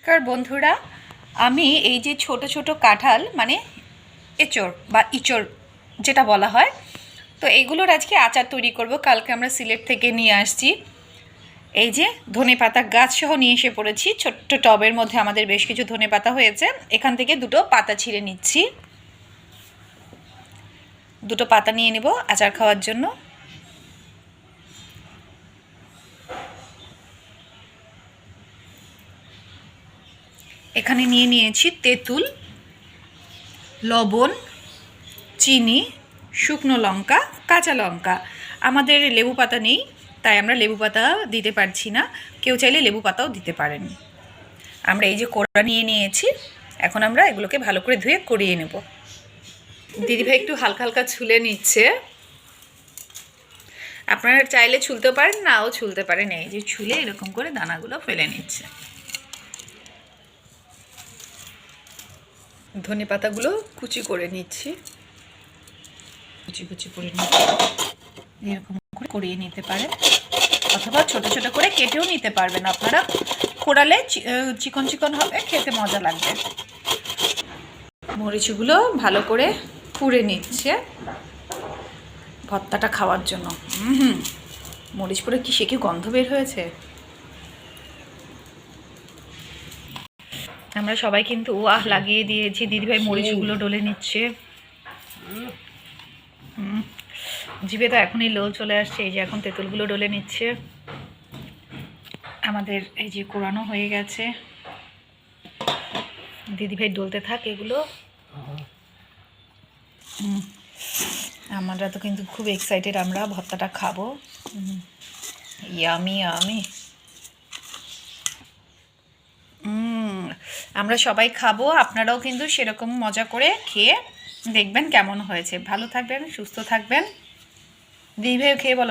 নমস্কার বন্ধুরা। আমি এই যে ছোট ছোট কাঁঠাল মানে এঁচড় বা ইচড় যেটা বলা হয়, তো এইগুলোর আজকে আচার তৈরি করব। কালকে আমরা সিলেট থেকে নিয়ে আসছি। এই যে ধনে পাতা গাছ সহ নিয়ে এসে পড়েছি। ছোট্ট টবের মধ্যে আমাদের বেশ কিছু ধনে পাতা হয়েছে। এখান থেকে দুটো পাতা ছিঁড়ে নিচ্ছি। দুটো পাতা নিয়ে নেব আচার খাওয়ার জন্য। এখানে নিয়ে নিয়েছি তেঁতুল, লবণ, চিনি, শুকনো লঙ্কা, কাঁচা লঙ্কা। আমাদের লেবু পাতা নেই, তাই আমরা লেবু পাতা দিতে পারছি না। কেউ চাইলে লেবু পাতাও দিতে পারেন। আমরা এই যে কোড়া নিয়ে নিয়েছি, এখন আমরা এগুলোকে ভালো করে ধুয়ে করিয়ে নেব। দিদিভাই একটু হালকা হালকা ছুলে নিচ্ছে। আপনারা চাইলে ছুলতে পারেন, নাও ছুলতে পারেন। এই যে ছুলে এরকম করে দানাগুলো ফেলে নিচ্ছে। ধনে পাতাগুলো কুচি করে নিচ্ছি। কুচি কুচি করে নিচ্ছি। এরকম করে করিয়ে নিতে পারেন অথবা ছোট ছোট করে কেটেও নিতে পারবেন আপনারা। কোড়ালে চিকন চিকন হবে, খেতে মজা লাগবে। মরিচগুলো ভালো করে পুড়ে নিচ্ছে। ভর্তাটা খাওয়ার জন্য। হুম। মরিচ পুরে কি সে কি গন্ধ বের হয়েছে? আমরা সবাই কিন্তু ওয়াহ লাগিয়ে দিয়েছি। দিদিভাই মরিচগুলো ডলে নিচ্ছে। জিভে তো এখনই লোল চলে আসছে এই যে এখন তেঁতুলগুলো ডলে নিচ্ছে। আমাদের এই যে কোরানো হয়ে গেছে। দিদিভাই ডলতে থাক এগুলো। আমরা তো কিন্তু খুব এক্সাইটেড আমরা ভর্তাটা খাব। ইয়ামি ইয়ামি আমরা সবাই খাব, আপনারাও কিন্তু সেরকম মজা করে খেয়ে দেখবেন কেমন হয়েছে। ভালো থাকবেন, সুস্থ থাকবেন। রিভিউ খেয়ে বলো।